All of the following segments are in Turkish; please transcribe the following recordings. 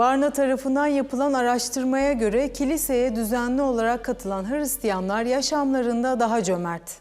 Barna tarafından yapılan araştırmaya göre kiliseye düzenli olarak katılan Hristiyanlar yaşamlarında daha cömert.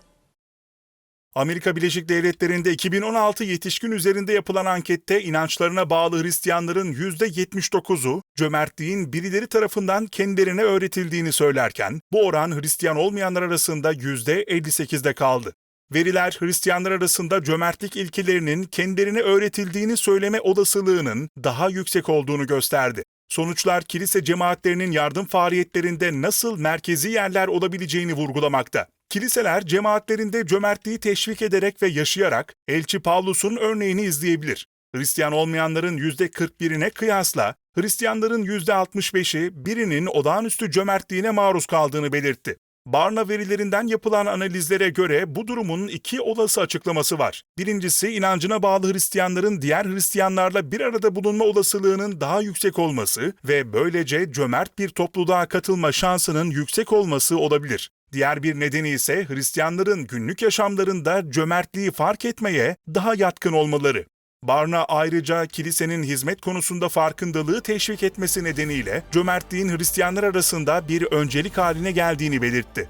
Amerika Birleşik Devletleri'nde 2016 yetişkin üzerinde yapılan ankette inançlarına bağlı Hristiyanların %79'u cömertliğin birileri tarafından kendilerine öğretildiğini söylerken bu oran Hristiyan olmayanlar arasında %58'de kaldı. Veriler Hristiyanlar arasında cömertlik ilkelerinin kendilerine öğretildiğini söyleme olasılığının daha yüksek olduğunu gösterdi. Sonuçlar kilise cemaatlerinin yardım faaliyetlerinde nasıl merkezi yerler olabileceğini vurgulamakta. Kiliseler cemaatlerinde cömertliği teşvik ederek ve yaşayarak Elçi Pavlus'un örneğini izleyebilir. Hristiyan olmayanların %41'ine kıyasla Hristiyanların %65'i birinin olağanüstü cömertliğine maruz kaldığını belirtti. Barna verilerinden yapılan analizlere göre bu durumun iki olası açıklaması var. Birincisi inancına bağlı Hristiyanların diğer Hristiyanlarla bir arada bulunma olasılığının daha yüksek olması ve böylece cömert bir topluluğa katılma şansının yüksek olması olabilir. Diğer bir nedeni ise Hristiyanların günlük yaşamlarında cömertliği fark etmeye daha yatkın olmaları. Barna ayrıca kilisenin hizmet konusunda farkındalığı teşvik etmesi nedeniyle cömertliğin Hristiyanlar arasında bir öncelik haline geldiğini belirtti.